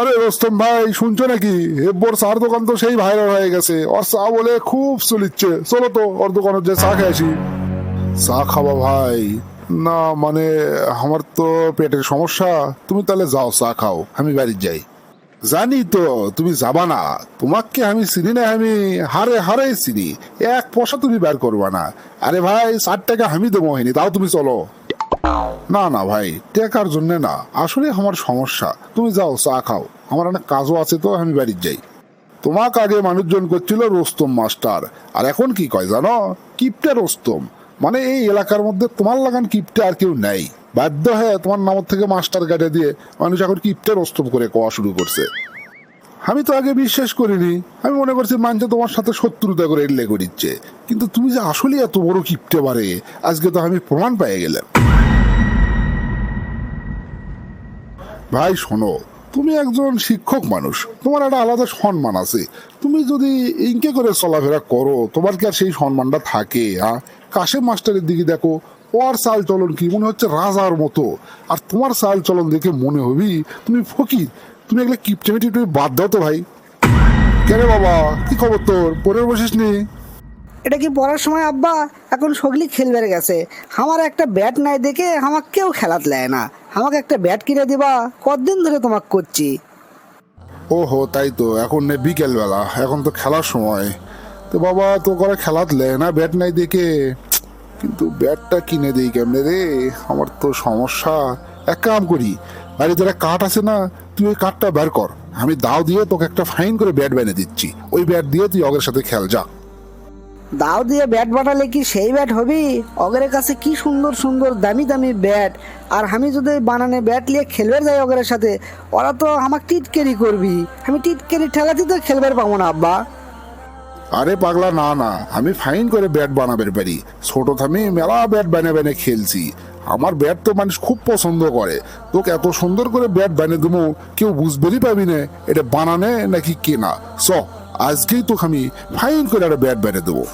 আরে রোস্তম ভাই, শুনছো নাকি? হেব্বর চার দোকান তো সেই ভাইরাল হয়ে গেছে। ওর চা বলে খুব চলিচ্ছে। চলো তো, ওর দোকানে যে চা খেয়ে আসি। চা খাবা ভাই। না মানে আমার তো পেটের সমস্যা। তুমি তাহলে যাও, চা খাও। আমি বাড়ি যাই। জানি তো, তুমি যাবা না। তোমাকে আমি চিনি না, আমি হারে হারে চিনি। এক পয়সা তুমি বের করবা না। আরে ভাই ষাট টাকা আমি দেবো হয়নি তাও তুমি চলো। না না ভাই টাকার জন্য না। আসলে আমার সমস্যা। তুমি যাও, চা খাও। আমার অনেক কাজও আছে তো, আমি বাড়ির যাই। তোমাকে আগে মানুষজন করছিল রোস্তম মাস্টার। আর এখন কি কয় জানো? কিপটে রোস্তম। মানে এই এলাকার মধ্যে তোমার লাগান কিপটে আর কেউ নেই। বাধ্য হয়ে তোমার নাম থেকে মাস্টার কাটে দিয়ে মানুষ এখন কিপটে রোস্তম করে কোয়া শুরু করছে। আমি তো আগে বিশ্বাস করিনি। আমি মনে করছি মানছে তোমার সাথে শত্রুতা করে এলে করিচ্ছে কিন্তু তুমি যে আসলে এত বড় কিপটে পারে আজকে তো আমি প্রমাণ পেয়ে গেলাম। ভাই, শোনো, তুমি একজন শিক্ষক মানুষ, তোমার একটা আলাদা সম্মান আছে। তুমি যদি ইনকে করে চলাফেরা করো, তোমার কি আর সেই সম্মানটা থাকে হ্যাঁ কাশেম মাস্টারের দিকে দেখো, ওর চাল চলন কি মনে হচ্ছে রাজার মতো? আর তোমার চাল চলন দেখে মনে হবি, তুমি ফকির, তুমি এগুলো কিপটেমিটি তুমি বাদ দাও তো ভাই। কেন বাবা, কি খবর তোর? পরে বসিস নি? এটা কি পড়ার সময় আব্বা? এখন সগলি খেলবে গেছে। আমার একটা ব্যাট নাই দেখে আমাকে কেউ খেলাত লেয় না। আমাকে একটা ব্যাট কিনে দিবা। কতদিন ধরে তোমাকে করছি? ওহো, তাই তো। এখন নে বিকেল বেলা এখন তো খেলার সময়। তো বাবা, তো করে খেলাত লে না ব্যাট নাই দেখে। কিন্তু ব্যাটটা কিনে দিই কেমনে রে? আমার তো সমস্যা। এক কাম করি, বাড়িতে একটা কাঠ আছে না, তুই ওই কাঠটা বের কর। আমি দাও দিয়ে তোকে একটা ফাইন করে ব্যাট বেনে দিচ্ছি। ওই ব্যাট দিয়ে তুই অগের সাথে খেল, যা। দাও দিয়ে ব্যাট বানালে কি সেই ব্যাট হবি? অগরের কাছে কি সুন্দর সুন্দর, দামি দামি ব্যাট আর আমি যদি বানানে ব্যাট নিয়ে খেলবে যাই অগরের সাথে, ওরা তো আমাকে টিটকেরি করবি। আমি টিটকেরি ঠেলাতে তো খেলবার পাবো না, আব্বা। আরে পাগলা, না না। আমি ফাইন করে ব্যাট বানাবে পারি। ছোট থামি মেলা ব্যাট বানিয়ে বানিয়ে খেলছি। আমার ব্যাট তো মানুষ খুব পছন্দ করে। তোকে এত সুন্দর করে ব্যাট বানিয়ে দেবো, কেউ বুঝবেরই পাবি না। এটা বানানে নাকি কেনা? চ। আজকেই তো আমি ফাইন করে ব্যাট বেড়ে দেবো।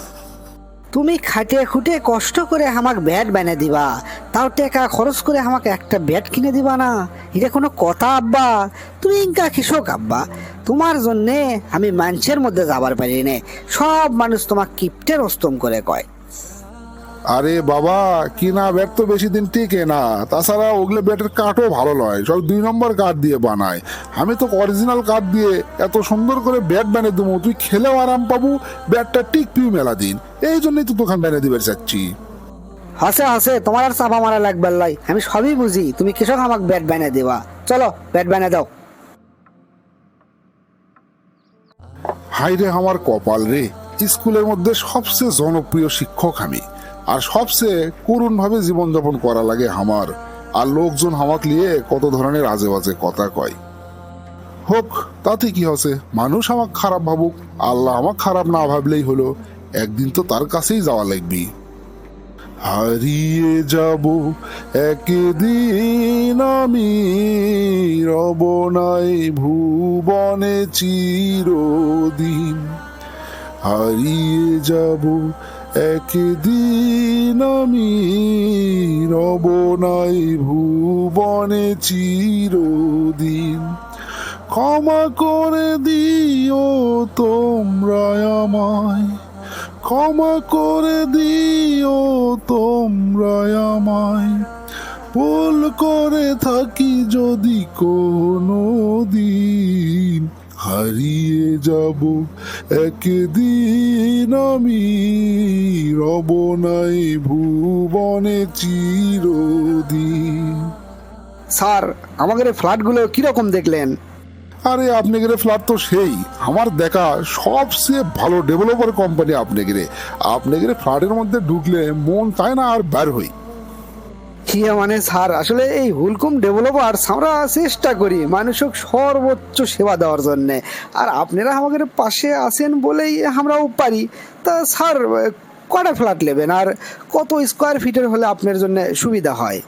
তুমি খাটিয়ে খুঁটে কষ্ট করে আমাকে ব্যাট বানিয়ে দিবা। তাও টাকা খরচ করে আমাকে একটা ব্যাট কিনে দিবা না। এটা কোনো কথা, আব্বা। তুমি ইনকা কৃষক, আব্বা। তোমার জন্যে আমি মানুষের মধ্যে যাবার পারি নে। সব মানুষ তোমাক কিপ্টের অস্তম করে কয়। আরে বাবা কিনা ব্যাট তো বেশি দিন টিকে না। তাছাড়া ওগুলো ব্যাটের কাঠও ভালো নয় সব দুই নম্বর কাঠ দিয়ে বানায়। আমি তো অরিজিনাল কাঠ দিয়ে এত সুন্দর করে ব্যাট বানিয়ে দেবো তুই খেলেও আরাম পাবো ব্যাটটা টিক টিকপিও মেলা দিন। এই জন্যই তো দোকান বানিয়ে দিবে চাচ্ছি। হাসে হাসে তোমার আর চাপা মারা লাগবে লাই আমি সবই বুঝি তুমি কৃষক আমাকে ব্যাট বানিয়ে দিবা? চলো ব্যাট বানিয়ে দাও। হাই রে আমার কপাল রে স্কুলের মধ্যে সবচেয়ে জনপ্রিয় শিক্ষক আমি। আর সবচেয়ে করুণ ভাবে জীবনযাপন করা লাগে আমার। আর লোকজন হামাক নিয়ে কত ধরনের আজে বাজে কথা কয়। হোক, তাতে কি হচ্ছে মানুষ আমাকে খারাপ ভাবুক, আল্লাহ আমাকে খারাপ না ভাবলেই হলো, একদিন তো তার কাছেই যাওয়া লাগবি। হারিয়ে যাব, একদিন আমি রব নাই ভুবনে চিরদিন। হারিয়ে যাব একদিন আমি রব নাই ভুবনে চিরদিন। ক্ষমা করে দিও তোমরা আমায়। ক্ষমা করে দিও তোমরা আমায়। ভুল করে থাকি যদি কোনো দিন। হারিয়ে যাব। একদিন আমি রব নাই ভুবনে চিরদিন। স্যার আমাদের ফ্ল্যাটগুলো কীরকম দেখলেন? আরে আপনি গেলে ফ্ল্যাট তো সেই। আমার দেখা সবচেয়ে ভালো ডেভেলপার কোম্পানি আপনি গেলে আপনি গেলে ফ্ল্যাটের মধ্যে ঢুকলে মন চায় না আর বের হই। কি মানে স্যার, আসলে এই হুলকুম ডেভেলপার আমরা চেষ্টা করি মানুষক সর্বোচ্চ সেবা দেওয়ার জন্যে। আর আপনারা আমাদের পাশে আছেন বলেই আমরাও পারি। তা স্যার, কটা ফ্ল্যাট নেবেন আর কত স্কোয়ার ফিটের হলে আপনার জন্য সুবিধা হয়?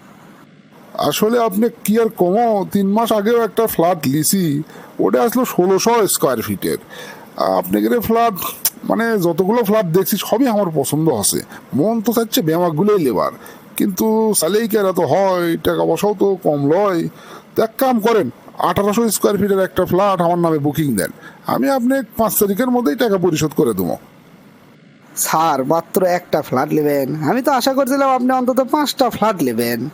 আসলে আপনি কি আর কমো, তিন মাস আগেও একটা ফ্ল্যাট লিছি, ওটা আসলো ষোলোশো স্কোয়ার ফিটের আপনি গেলে ফ্ল্যাট মানে যতগুলো ফ্ল্যাট দেখছি, সবই আমার পছন্দ আছে। মন তো চাচ্ছে ব্যামাকগুলোই লেবার কিন্তু সালেই কেরা তো হয়? টাকা পয়সাও তো কম লয়। তো এক কাম করেন আঠারোশো স্কোয়ার ফিটের একটা ফ্ল্যাট আমার নামে বুকিং দেন। আমি আপনি পাঁচ তারিখের মধ্যেই টাকা পরিশোধ করে দেবো। স্যার মাত্র একটা ফ্ল্যাট নেবেন। আমি তো আশা করছিলাম আপনি অন্তত পাঁচটা ফ্ল্যাট নেবেন।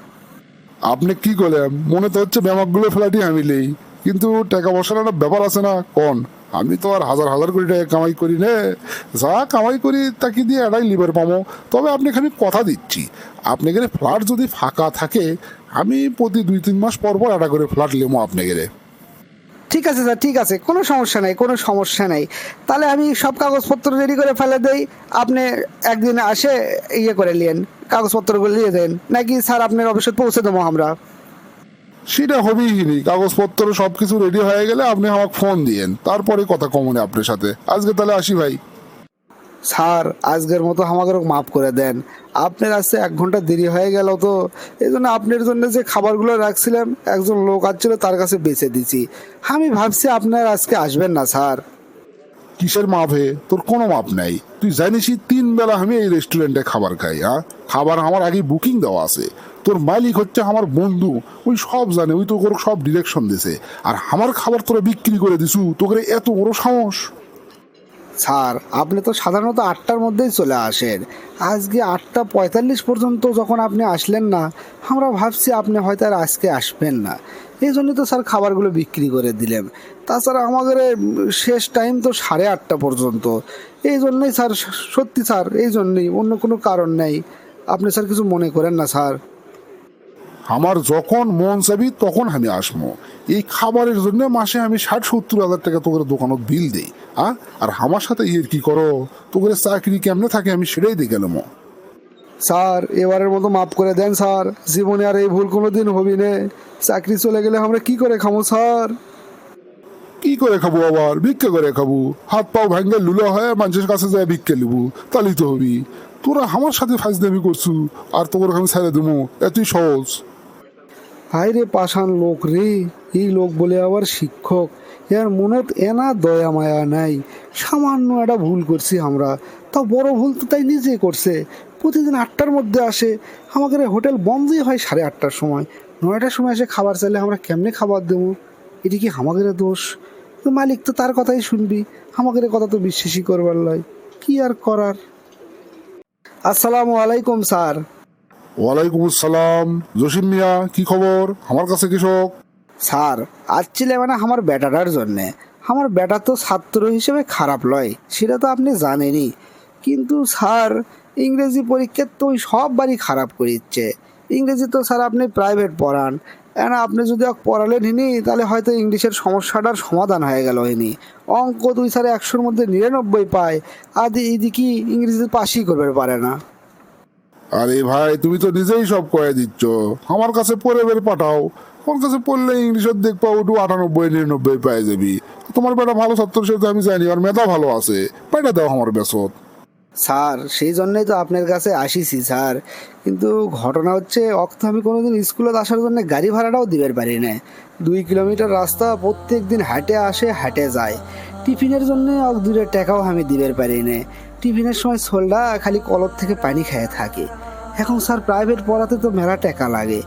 আপনি কি করলেন? মনে তো হচ্ছে ব্যামাকগুলো ফ্ল্যাটই আমি নেই। কিন্তু টাকা পয়সার একটা ব্যাপার আছে না কোন? আমি তো আর হাজার হাজার কোটি টাকা কামাই করি নে। যা কামাই করি তাকে দিয়ে এটাই লিভার পাবো তবে আপনি খালি কথা দিচ্ছি। আপনি গেলে ফ্ল্যাট যদি ফাঁকা থাকে, আমি প্রতি দুই তিন মাস পর পর একটা করে ফ্ল্যাট নেব আপনি গেলে। ঠিক আছে স্যার, ঠিক আছে। কোনো সমস্যা নেই, কোনো সমস্যা নেই। তাহলে আমি সব কাগজপত্র রেডি করে ফেলে দেই। আপনি একদিন আসে ইয়ে করে নিন কাগজপত্রগুলো দিয়ে দেন। নাকি স্যার আপনার অফিসে পৌঁছে দেবো আমরা? সেটা হবেই নি কাগজপত্র সব কিছু রেডি হয়ে গেলে আপনি আমাকে ফোন দিয়েন। তারপরে কথা কমনে আপনার সাথে। আজকে তাহলে আসি ভাই। স্যার আজকের মতো আমাকে মাফ করে দেন। আপনার আসতে এক ঘণ্টা দেরি হয়ে গেল তো। এই জন্য আপনার জন্য যে খাবারগুলো রাখছিলাম একজন লোক আসছিল তার কাছে বেঁচে দিছি। আমি ভাবছি আপনার আজকে আসবেন না স্যার। কিসের মাপ হে? তোর কোনো মাপ নাই। তুই জানিসই তিন বেলা আমি এই রেস্টুরেন্টে খাবার খাই হ্যাঁ? খাবার আমার আগে বুকিং দেওয়া আছে। তোর মালিক হচ্ছে আমার বন্ধু। ওই সব জানে ওই তো ওর সব ডিরেকশন দিছে। আর আমার খাবার তোরা বিক্রি করে দিছু তোকে এত বড় সাহস। স্যার, আপনি তো সাধারণত আটটার মধ্যেই চলে আসেন। আজকে আটটা পঁয়তাল্লিশ পর্যন্ত যখন আপনি আসলেন না, আমরা ভাবছি আপনি হয়তো আর আজকে আসবেন না। এই জন্যই তো স্যার খাবারগুলো বিক্রি করে দিলেন। তাছাড়া আমাদের শেষ টাইম তো সাড়ে আটটা পর্যন্ত। এই জন্যই স্যার, সত্যি স্যার, এই জন্যই, অন্য কোনো কারণ নেই। আপনি স্যার কিছু মনে করেন না, স্যার। আমার যখন মন চাবি তখন আমি আসব। এই খাবারের জন্য মাসে আমি ষাট সত্তর হাজার টাকা তোকে দোকানত বিল দেই হ্যাঁ আর আমার সাথে ইয়ের কি করো? তোকে চাকরি কেমনে থাকে আমি সেটাই দিয়ে গেলাম স্যার এবারের মতো মাফ করে দেন স্যার। জীবনে আর এই ভুল কোনো দিন হবি নে। চাকরি চলে গেলে আমরা কি করে খাব স্যার? কি করে খাব আবার? ভিক্ষা করে খাব। হাত পাও ভাঙ্গে লুলো হয় মানুষের কাছে যায় ভিক্ষা লিবু তাহলেই তো হবি। তোরা আমার সাথে ফাজদামি করছু আর তোর আমি ছেড়ে দেবো। এতই সহজ। হাই রে পাষাণ লোক রে, এই লোক বলে আবার শিক্ষক। এর মনত এনা দয়া মায়া নাই। সামান্য একটা ভুল করছি আমরা। তাও বড় ভুল তো তাই নিজে করছে। প্রতিদিন আটটার মধ্যে আসে। আমাদের হোটেল বন্ধই হয় সাড়ে আটটার সময়। নয়টার সময় এসে খাবার চাইলে আমরা কেমনে খাবার দেবো? এটি কি আমাদের দোষ? মালিক তো তার কথাই শুনবি। আমাদের কথা তো বিশ্বাসই করবার লয়। কি আর করার? আসসালামু আলাইকুম, স্যার। ওয়ালাইকুম আসসালাম। জসিম মিয়া, কি খবর? আমার কাছে কৃষক। স্যার আসছিলে মানে আমার বেটাটার জন্যে। আমার বেটা তো ছাত্র হিসেবে খারাপ লয়, সেটা তো আপনি জানেনই। কিন্তু স্যার, ইংরেজি পরীক্ষার তো ওই সব বারই খারাপ করিচ্ছে ইংরেজি তো স্যার আপনি প্রাইভেট পড়ান। এখন আপনি যদি পড়ালেন হিনি তাহলে হয়তো ইংলিশের সমস্যাটার সমাধান হয়ে গেল হিনি অঙ্ক দুই স্যার একশোর মধ্যে নিরানব্বই পায়। আর এইদিকে ইংরেজিতে পাশই করবে, পারে না। আরে ভাই, তুমি তো নিজেই সব কয়ে দিচ্ছ। আমার কাছে পরে বের পাঠাও। আমার কাছে পড়লে ইংলিশের দেখবা ওটু আটানব্বই, নিরানব্বই পেয়ে যাবি। তোমার বেটা ভালো ছাত্র সেটা আমি জানি, আর মেধা ভালো আছে। পাইটা দাও আমার বেসত। স্যার, সেই জন্যই তো আপনার কাছে আসিছি, স্যার। কিন্তু ঘটনা হচ্ছে, অক্ত আমি কোনোদিন স্কুলে আসার জন্য গাড়ি ভাড়াটাও দিতে পারি না দুই কিলোমিটার রাস্তা প্রত্যেক দিন হাটে আসে, হাটে যায়। টিফিনের জন্য অক দূরের টাকাও আমি দিতে পারি না টিফিনের সময় সোলডা খালি কলর থেকে পানি খেয়ে থাকে। এখন স্যার প্রাইভেট পড়াতে তো মেলা টাকা লাগে।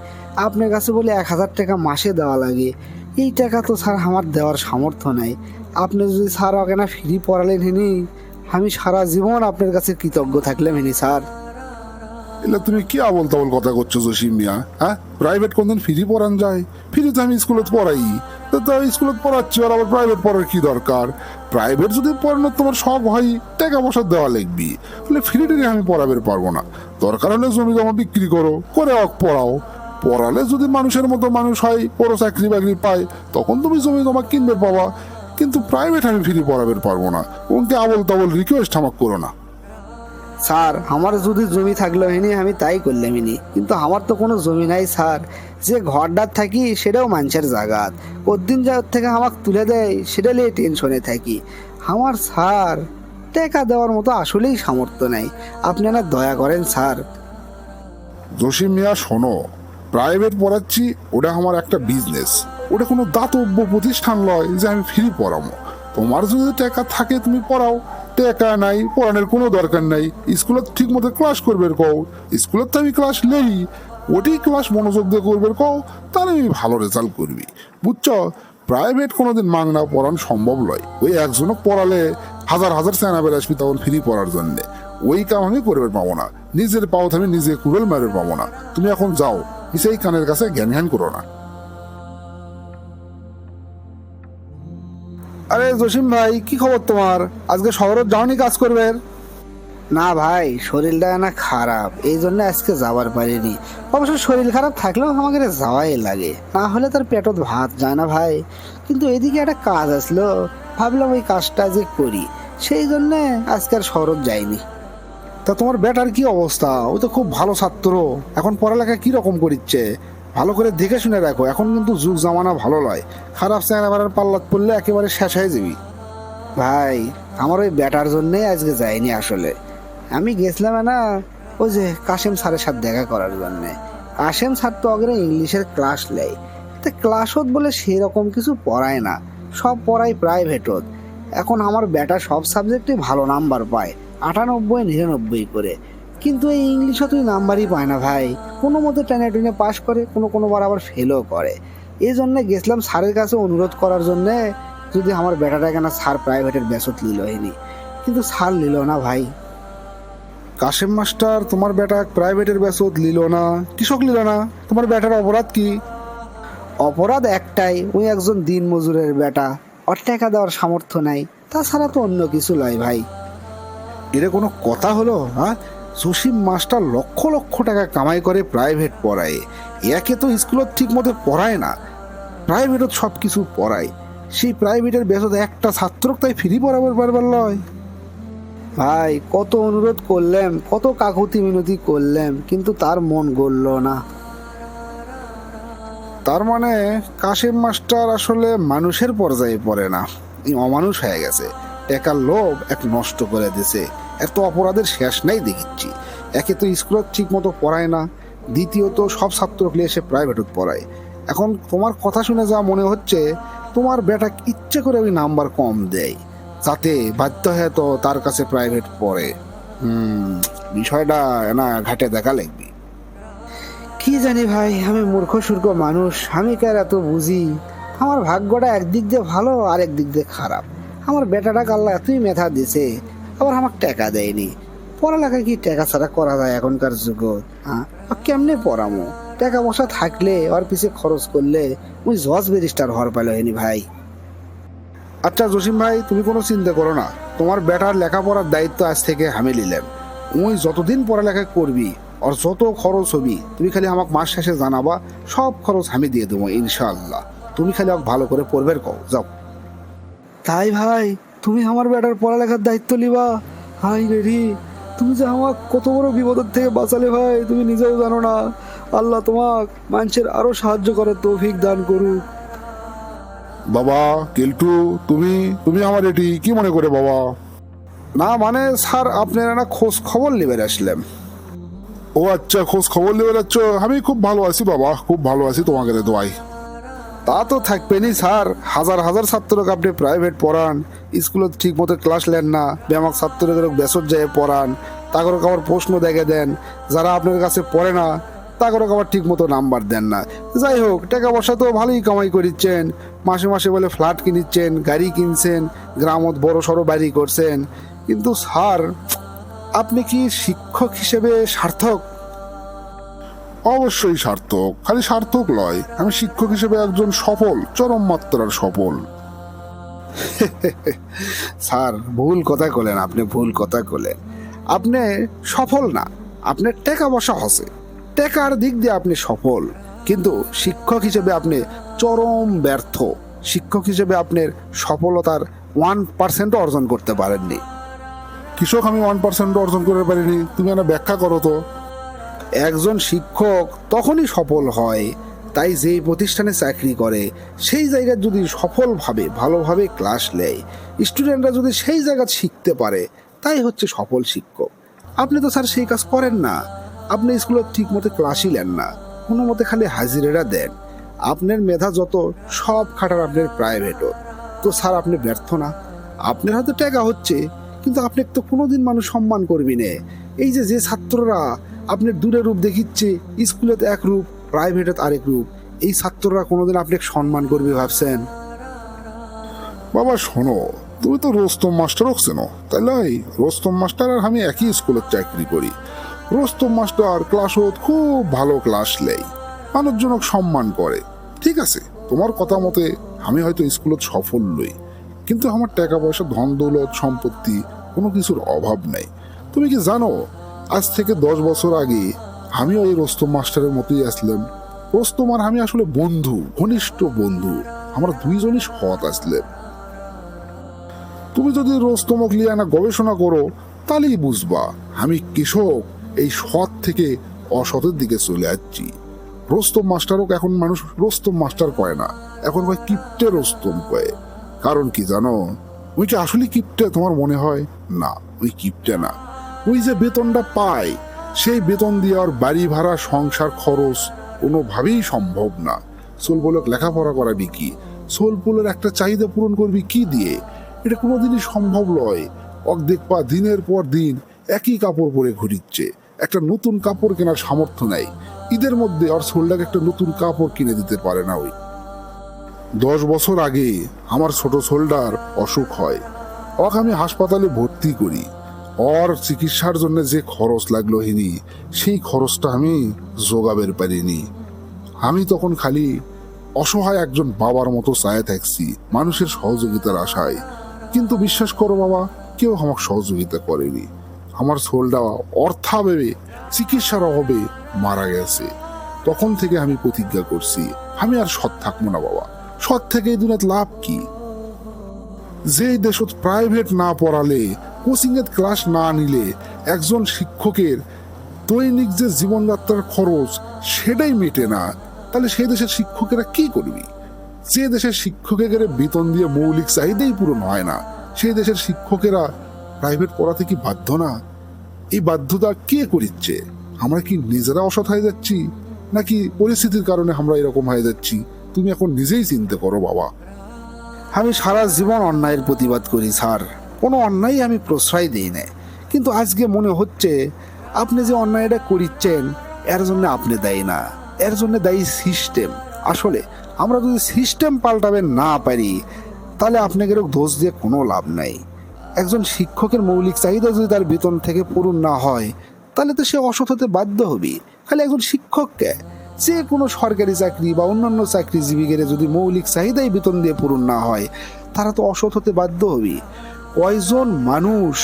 আপনার কাছে বলে এক হাজার টাকা মাসে দেওয়া লাগে। এই টাকা তো স্যার আমার দেওয়ার সামর্থ্য নাই। আপনি যদি স্যার ওকে না ফ্রি পড়ালেন হিনি, আমি সারা জীবন আপনার কাছে কৃতজ্ঞ থাকলাম হিনি স্যার। এলে তুমি কি আবল তাবল কথা করছ জসিম মিয়া হ্যাঁ? প্রাইভেট কোনদিন ফ্রি পড়ান যায়? ফ্রি তো আমি স্কুলত পড়াই। তো স্কুলত পড়াচ্ছি আর আবার প্রাইভেট পড়ার কি দরকার? প্রাইভেট যদি পড়ানোর তোমার শখ হয়, টাকা পয়সা দেওয়া লাগবি। বলে ফ্রি টেনে আমি পড়াবে পারব না। দরকার হলে জমি জমা বিক্রি করো, করে অক পড়াও। পড়ালে যদি মানুষের মতো মানুষ হয়, বড় চাকরি বাকরি পায়, তখন তুমি জমি জমা কিনবে, পাবা। কিন্তু প্রাইভেট আমি ফ্রি পড়াবে পারব না। ওকে আবল তাবল রিকোয়েস্ট আমাকে করো না। স্যার, আমার যদি জমি থাকল হিনি আমি তাই করলাম হিনি কিন্তু আমার তো কোনো জমি নাই, স্যার। যে ঘরটার থাকি, সেটাও মানুষের জাগাত। দিন যাওয়ার থেকে আমাকে তুলে দেয়, সেটা নিয়ে টেনশনে থাকি। আমার, স্যার, টাকা দেওয়ার মতো আসলেই সামর্থ্য নাই। আপনারা দয়া করেন, স্যার। জসিম মিয়া, শোনো প্রাইভেট পড়াচ্ছি, ওটা আমার একটা বিজনেস ওটা কোনো দাতব্য প্রতিষ্ঠান নয় যে আমি ফ্রি পড়াবো তোমার যদি টাকা থাকে, তুমি পড়াও। টাকা নাই, পড়ানোর কোনো দরকার নাই। স্কুলত ঠিক মতো ক্লাস করবে কও। স্কুলত তো আমি ক্লাস নেই ওটি ক্লাস মনোযোগ দিয়ে করবে কও, তাহলে আমি ভালো রেজাল্ট করবি। বুঝছ? প্রাইভেট কোনোদিন মাংনা পড়ান সম্ভব নয়। ওই একজনক পড়ালে হাজার হাজার সেনা বেড়ে আসবি তখন ফ্রি পড়ার জন্য। ওই কাম আমি করবে পাবো না। নিজের পাও আমি নিজে কুড়েল মারবে পাবো না। তুমি এখন যাও সেই কানের কাছে জ্ঞান জ্ঞান করো না। আরে জসিম ভাই কি খবর তোমার? আজকে শহরে যাওনি কাজ করবে? না ভাই শরীরটা না খারাপ এই জন্য আজকে যাবার পারিনি। অবশ্য শরীর খারাপ থাকলেও আমাকে যাওয়াই লাগে না হলে তার পেটত ভাত যায় না ভাই। কিন্তু এদিকে একটা কাজ আসলো ভাবলাম ওই কাজটা যে করি সেই জন্য আজকে আর শহরত যাইনি। তা তোমার বেটার কি অবস্থা? ও তো খুব ভালো ছাত্র এখন পড়ালেখা কি রকম করিচ্ছে? ভালো করে দেখে শুনে রাখো, এখন কিন্তু যুগ জামানা ভালো নয় খারাপ চ্যাংড়া পাল্লাত পড়লে একেবারে শেষ হয়ে যাবি। ভাই, আমার ওই ব্যাটার জন্যই আজকে যাইনি আসলে। আমি গেছিলাম না, ওই যে কাশেম স্যারের সাথে দেখা করার জন্য। কাশেম স্যার তো আগে ইংলিশের ক্লাস নেয়। তা ক্লাসত বলে সেরকম কিছু পড়ায় না। সব পড়াই প্রাইভেটত এখন আমার ব্যাটা সব সাবজেক্টে ভালো নাম্বার পায়, আটানব্বই, নিরানব্বই করে। কিন্তু এই ইংলিশও তুই নাম্বারই পায় না ভাই। কোনো মতে টেনে টেনে পাস করে কোনো কোনোবার আবার ফেলও করে। এই জন্য গেছিলাম স্যারের কাছে অনুরোধ করার জন্যে যদি আমার বেটাটাকে না স্যার প্রাইভেটের বেসত নিল হয়নি কিন্তু স্যার নিল না ভাই। কাশেম মাস্টার তোমার বেটা প্রাইভেটের বেসত নিল না। কৃষক নিল না। তোমার বেটার অপরাধ কি? অপরাধ একটাই ওই একজন দিন মজুরের বেটা। ওর টাকা দেওয়ার সামর্থ্য নাই। তাছাড়া তো অন্য কিছু লয় ভাই। এটা কোনো কথা হলো হ্যাঁ? সুশীম মাস্টার লক্ষ লক্ষ টাকা কামাই করে প্রাইভেট পড়ায়। একে তো স্কুলত ঠিক মতো পড়ায় না প্রাইভেটত সব কিছু পড়ায়। সেই প্রাইভেটের বেসত একটা ছাত্রক তাই ফ্রি পড়াবার পারবার লয়। ভাই কত অনুরোধ করলাম কত কাকুতি মিনতি করলাম কিন্তু তার মন গড়ল না। তার মানে কাশেম মাস্টার আসলে মানুষের পর্যায়ে পড়ে না অমানুষ হয়ে গেছে। টাকার লোভ এক নষ্ট করে দিছে। এত অপরাধের শেষ নাই দেখিচ্ছি। একে তো স্কুলত ঠিক মতো পড়ায় না, দ্বিতীয়ত সব ছাত্রকে এসে প্রাইভেটত পড়ায়। এখন তোমার কথা শুনে যা মনে হচ্ছে, তোমার বেটা ইচ্ছে করে ওই নাম্বার কম দেয়, যাতে বাধ্য হয়ে তো তার কাছে প্রাইভেট পড়ে। হুম, বিষয়টা না ঘাটে দেখা লাগবে। কি জানি ভাই, আমি মূর্খ সূর্খ মানুষ, আমি কার এত বুঝি? আমার ভাগ্যটা একদিক দিয়ে ভালো আর একদিক দিয়ে খারাপ। আমার বেটাটা কাল্লা এতই মেধা দিছে আবার আমার টাকা দেয়নি। পড়ালেখা কি টাকা ছাড়া করা যায় এখনকার যুগ হ্যাঁ কেমনে পড়ামো? টাকা পয়সা থাকলে ওর পিছে খরচ করলে ওই জজ ব্যারিস্টার হওয়ার পাইল হয়নি ভাই। আচ্ছা জসিম ভাই, তুমি কোনো চিন্তা করো না। তোমার বেটার লেখাপড়ার দায়িত্ব আজ থেকে আমি নিলাম। ওই যতদিন পড়ালেখা করবি আর যত খরচ হবি, তুমি খালি আমাকে মাস শেষে জানাবা, সব খরচ আমি দিয়ে দেবো ইনশাল্লাহ তুমি খালি আমাকে ভালো করে পড়বে কও, যাও। তাই ভাই তুমি আমার বেটার পড়ালেখার দায়িত্ব নিবা? হাই রেডি তুমি যে আমার কত বড় বিপদের থেকে বাঁচালে ভাই তুমি নিজেও জানো না। আল্লাহ তোমাক মানুষের আরও সাহায্য করার তৌফিক দান করুক। বাবা কেলটু তুমি তুমি আমার এটি কি মনে করে বাবা? না মানে স্যার আপনারা না খোঁজ খবর নেবেন আসলাম। ও আচ্ছা খোঁজ খবর নেবে যাচ্ছ আমি খুব ভালো আছি বাবা খুব ভালো আছি তোমাকে দোয়াই। তা তো থাকবেনই, স্যার। হাজার হাজার ছাত্রকে আপনি প্রাইভেট পড়ান। স্কুলত ঠিক মতো ক্লাস নেন না। ব্যায়ামক ছাত্রদের বেসর যায় পড়ান। তাগর আবার প্রশ্ন দেখে দেন। যারা আপনার কাছে পড়ে না তাগর আবার ঠিক মতো নাম্বার দেন না। যাই হোক, টাকা পয়সা তো ভালোই কামাই করিচ্ছেন। মাসে মাসে বলে ফ্ল্যাট কিনিচ্ছেন, গাড়ি কিনছেন, গ্রামত বড় সড়ো বাড়ি করছেন। কিন্তু স্যার, আপনি কি শিক্ষক হিসেবে সার্থক? অবশ্যই সার্থক, খালি সার্থক লয়। আমি শিক্ষক হিসেবে একজন সফল, চরম মাত্রার সফল। স্যার, ভুল কথা কলেন, আপনি ভুল কথা কলেন। আপনি সফল না আপনার টাকা পয়সা হসে। টাকার দিক দিয়ে আপনি সফল, কিন্তু শিক্ষক হিসেবে আপনি চরম ব্যর্থ। শিক্ষক হিসেবে আপনার সফলতার ওয়ান পার্সেন্টও অর্জন করতে পারেননি। কৃষক, আমি ওয়ান পার্সেন্ট অর্জন করতে পারিনি। তুমি একটা ব্যাখ্যা করো তো। একজন শিক্ষক তখনই সফল হয়, তাই যেই প্রতিষ্ঠানে চাকরি করে, সেই জায়গায় যদি সফলভাবে, ভালোভাবে ক্লাস নেয় স্টুডেন্টরা যদি সেই জায়গা শিখতে পারে, তাই হচ্ছে সফল শিক্ষক। আপনি তো স্যার সেই কাজ করেন না। আপনি স্কুলে ঠিক মতো ক্লাসই নেন না। কোনো মতে খালি হাজিরেরা দেন। আপনার মেধা যত, সব খাটার আপনার প্রাইভেটও তো স্যার আপনি ব্যর্থ না। আপনার হাতে টাকা হচ্ছে, কিন্তু আপনি তো কোনোদিন মানুষ সম্মান করবি না। এই যে যে ছাত্ররা আপনার দূরে রূপ দেখিচ্ছে স্কুলেতে এক রূপ প্রাইভেটত আরেক রূপ। এই ছাত্ররা কোনোদিন আপনাকে সম্মান করবে ভাবছেন? বাবা, শোনো, তুমি তো রোস্তম মাস্টার চেনো তাই লয় রোস্তম মাস্টার আর আমি একই স্কুলের চাকরি করি। রোস্তম মাস্টার ক্লাসত খুব ভালো ক্লাস লেই, মানুষজনক সম্মান করে। ঠিক আছে, তোমার কথা মতে আমি হয়তো স্কুলত সফল লই কিন্তু আমার টাকা পয়সা ধন দৌলত সম্পত্তি কোনো কিছুর অভাব নেই। তুমি কি জানো আজ থেকে দশ বছর আগে আমিও এই রোস্তম মাস্টারের মতোই আসলাম। রোস্তম আর আমি আসলে বন্ধু, ঘনিষ্ঠ বন্ধু। আমরা দুইজনই সৎ আসলাম। তুমি যদি রোস্তমক লিয়ে না গবেষণা করো, তাহলেই বুঝবা আমি কৃষক, এই সৎ থেকে অসতের দিকে চলে যাচ্ছি রোস্তম মাস্টারও এখন মানুষ রোস্তম মাস্টার কয় না, এখন কয় কিপ্টে রোস্তম কয়ে। কারণ কি জানো, ওই কি আসলে কিপ্টে তোমার মনে হয়? না, ওই কিপ্টে না। ওই যে বেতনটা পায়, সেই বেতন দিয়ে আর বাড়ি ভাড়া, সংসার খরচ কোনোভাবেই সম্ভব না। সোলপোলক লেখাপড়া করাবি কি? সোলপোলের একটা চাহিদা পূরণ করবি কি দিয়ে? এটা কোনোদিনই সম্ভব নয়। অক দেখবা দিনের পর দিন একই কাপড় পরে ঘুরিচ্ছে। একটা নতুন কাপড় কেনার সামর্থ্য নাই। ঈদের মধ্যে আর সোলটাকে একটা নতুন কাপড় কিনে দিতে পারে না ওই। দশ বছর আগে আমার ছোট সোলডার অসুখ হয়। অক আমি হাসপাতালে ভর্তি করি। ওর চিকিৎসার জন্য যে খরচ লাগল হিনি সেই খরচটা আমি জোগাবের পারিনি। আমি তখন খালি অসহায় একজন বাবার মতো চায়ে থাকছি, মানুষের সহযোগিতার আশায়। কিন্তু বিশ্বাস করো বাবা, কেউ আমাকে সহযোগিতা করেনি। আমার সোলটা অর্থাভাবে চিকিৎসার অভাবে মারা গেছে। তখন থেকে আমি প্রতিজ্ঞা করছি, আমি আর সৎ থাকব না বাবা। সৎ থেকে এই দুনিয়াত লাভ কি? যেই দেশত প্রাইভেট না পড়ালে কোচিং এর ক্লাস না নিলে একজন শিক্ষকের দৈনিক যে জীবনযাত্রার খরচ সেটাই মেটে না। তাহলে সেই দেশের শিক্ষকেরা কি করবি? যে দেশের শিক্ষকের বেতন দিয়ে মৌলিক চাহিদাই পূরণ হয় না, সেই দেশের শিক্ষকেরা প্রাইভেট পড়াতে কি বাধ্য না? এই বাধ্যতা কে করিচ্ছে? আমরা কি নিজেরা অসৎ হয়ে যাচ্ছি? নাকি পরিস্থিতির কারণে আমরা এরকম হয়ে যাচ্ছি? তুমি এখন নিজেই চিন্তা করো বাবা। আমি সারা জীবন অন্যায়ের প্রতিবাদ করি, স্যার। কোনো অন্যায় আমি প্রশ্রয় দিই না কিন্তু আজকে মনে হচ্ছে আপনি যে অন্যায়টা করিচ্ছেন, এর জন্য আপনি দায়ী না। এর জন্য দায়ী সিস্টেম আসলে আমরা যদি সিস্টেম পাল্টাবে না পারি, তাহলে আপনাকে দোষ দিয়ে কোনো লাভ নাই। একজন শিক্ষকের মৌলিক চাহিদা যদি তার বেতন থেকে পূরণ না হয়, তাহলে তো সে অসৎ হতে বাধ্য হবে খালি একজন শিক্ষককে, যে কোনো সরকারি চাকরি বা অন্যান্য চাকরিজীবীদের যদি মৌলিক চাহিদাই বেতন দিয়ে পূরণ না হয়, তারা তো অসৎ হতে বাধ্য হবে কয়জন মানুষ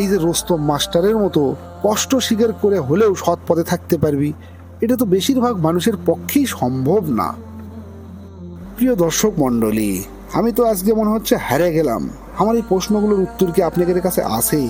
এই যে রোস্তম মাস্টারের মতো কষ্ট স্বীকার করে হলেও সৎ পথে থাকতে পারবি? এটা তো বেশিরভাগ মানুষের পক্ষেই সম্ভব না। প্রিয় দর্শক মণ্ডলী, আমি তো আজকে মনে হচ্ছে হারে গেলাম। আমার এই প্রশ্নগুলোর উত্তর কি আপনাদের কাছে আছে